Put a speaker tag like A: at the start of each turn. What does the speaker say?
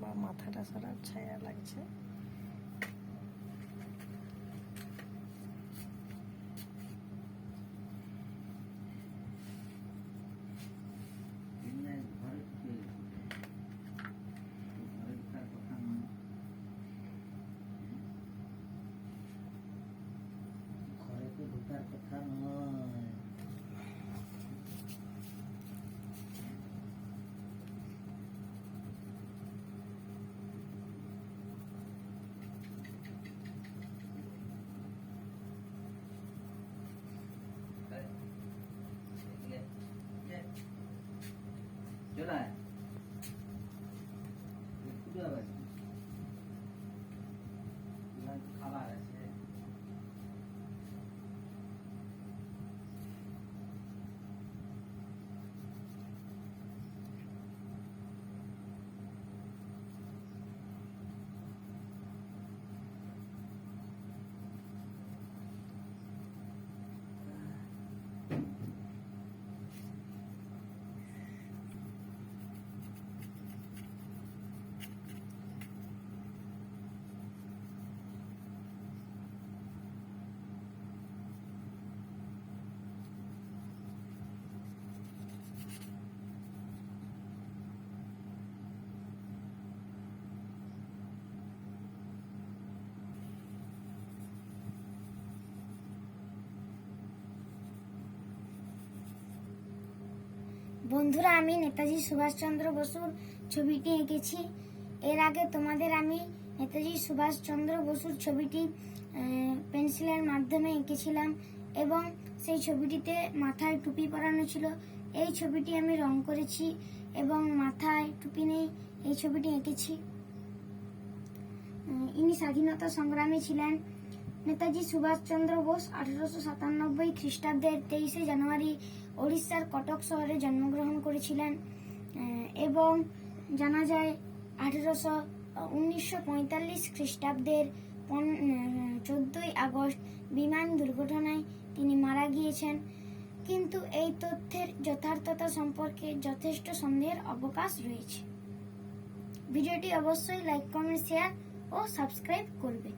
A: বা মাথাটা সারা ছায়া লাগছে।
B: 回来
C: বন্ধুরা, আমি নেতাজি সুভাষচন্দ্র বসুর ছবিটি এঁকেছি। এর আগে তোমাদের আমি নেতাজি সুভাষচন্দ্র বসুর ছবিটি পেন্সিলের মাধ্যমে এঁকেছিলাম এবং সেই ছবিটিতে মাথায় টুপি পরানো ছিল। এই ছবিটি আমি রং করেছি এবং মাথায় টুপি নেই এই ছবিটি এঁকেছি। ইনি স্বাধীনতা সংগ্রামী ছিলেন। নেতাজি সুভাষচন্দ্র বোস আঠারোশো সাতানব্বই খ্রিস্টাব্দের তেইশে জানুয়ারি ওড়িশার কটক শহরে জন্মগ্রহণ করেছিলেন। এবং জানা যায় আঠারোশো উনিশশো পঁয়তাল্লিশ খ্রিস্টাব্দের চোদ্দই আগস্ট বিমান দুর্ঘটনায় তিনি মারা গিয়েছেন। কিন্তু এই তথ্যের যথার্থতা সম্পর্কে যথেষ্ট সন্দেহের অবকাশ রয়েছে। ভিডিওটি অবশ্যই লাইক, কমেন্ট, শেয়ার ও সাবস্ক্রাইব করবে।